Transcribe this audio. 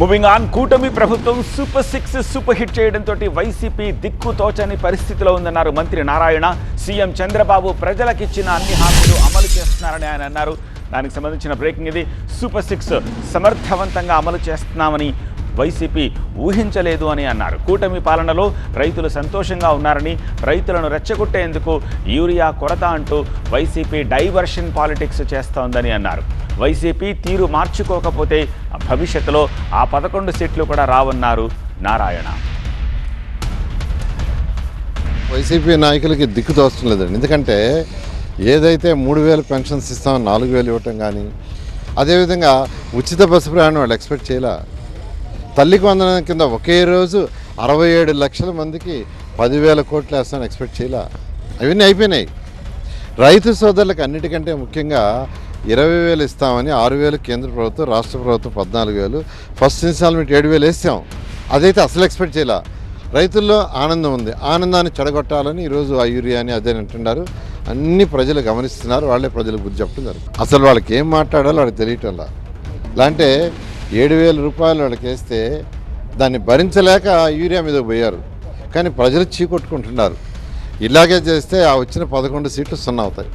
Moving on కూటమి ప్రభుత్వం super six super hit చేయడంతో వైసీపీ దిక్కు తోచని పరిస్థితిలో ఉందన్నారు మంత్రి నారాయణ. సీఎం చంద్రబాబు ప్రజలకిచ్చిన అన్ని హామీలు అమలు చేస్తున్నారని ఆయన అన్నారు. దానికి సంబంధించిన బ్రేకింగ్ ఇది. సూపర్ సిక్స్ సమర్థవంతంగా అమలు చేస్తున్నామని వైసీపీ ఊహించలేదు అని అన్నారు. కూటమి పాలనలో రైతులు సంతోషంగా ఉన్నారని రైతులను రెచ్చగొట్టేందుకు యూరియా కొరత అంటూ వైసీపీ డైవర్షన్ పాలిటిక్స్ చేస్తోందని అన్నారు. వైసీపీ తీరు మార్చుకోకపోతే భవిష్యత్తులో ఆ పదకొండు సీట్లు కూడా రావన్నారు నారాయణ. వైసీపీ నాయకులకి దిక్కు తోచడం లేదండి. ఎందుకంటే ఏదైతే మూడు వేలు పెన్షన్స్ ఇస్తామో నాలుగు వేలు ఇవ్వటం కానీ అదేవిధంగా ఉచిత బస్సు ప్రయాణం వాళ్ళు ఎక్స్పెక్ట్ చేయలే. తల్లికి వందనం కింద ఒకే రోజు అరవై ఏడు లక్షల మందికి పదివేల కోట్లు వేస్తాను ఎక్స్పెక్ట్ చేయలే. అవన్నీ అయిపోయినాయి. రైతు సోదరులకు అన్నిటికంటే ముఖ్యంగా ఇరవై వేలు ఇస్తామని ఆరు వేలు కేంద్ర ప్రభుత్వం రాష్ట్ర ప్రభుత్వం పద్నాలుగు వేలు ఫస్ట్ ఇన్స్టాల్మెంట్ ఏడు వేలు వేసాం. అదైతే అసలు ఎక్స్పెక్ట్ చేయలే. రైతుల్లో ఆనందం ఉంది. ఆనందాన్ని చెడగొట్టాలని ఈరోజు ఆ యూరియాని అదే అంటున్నారు. అన్ని ప్రజలు గమనిస్తున్నారు. వాళ్ళే ప్రజలకు బుద్ధి చెప్తున్నారు అసలు వాళ్ళకి ఏం మాట్లాడాలో వాళ్ళకి తెలియటంలా ఇలాంటే ఏడు వేల రూపాయలు వాళ్ళకి వేస్తే దాన్ని భరించలేక యూరియా మీద పోయారు. కానీ ప్రజలు చీకొట్టుకుంటున్నారు. ఇలాగే చేస్తే ఆ వచ్చిన పదకొండు సీట్లు సున్నా అవుతాయి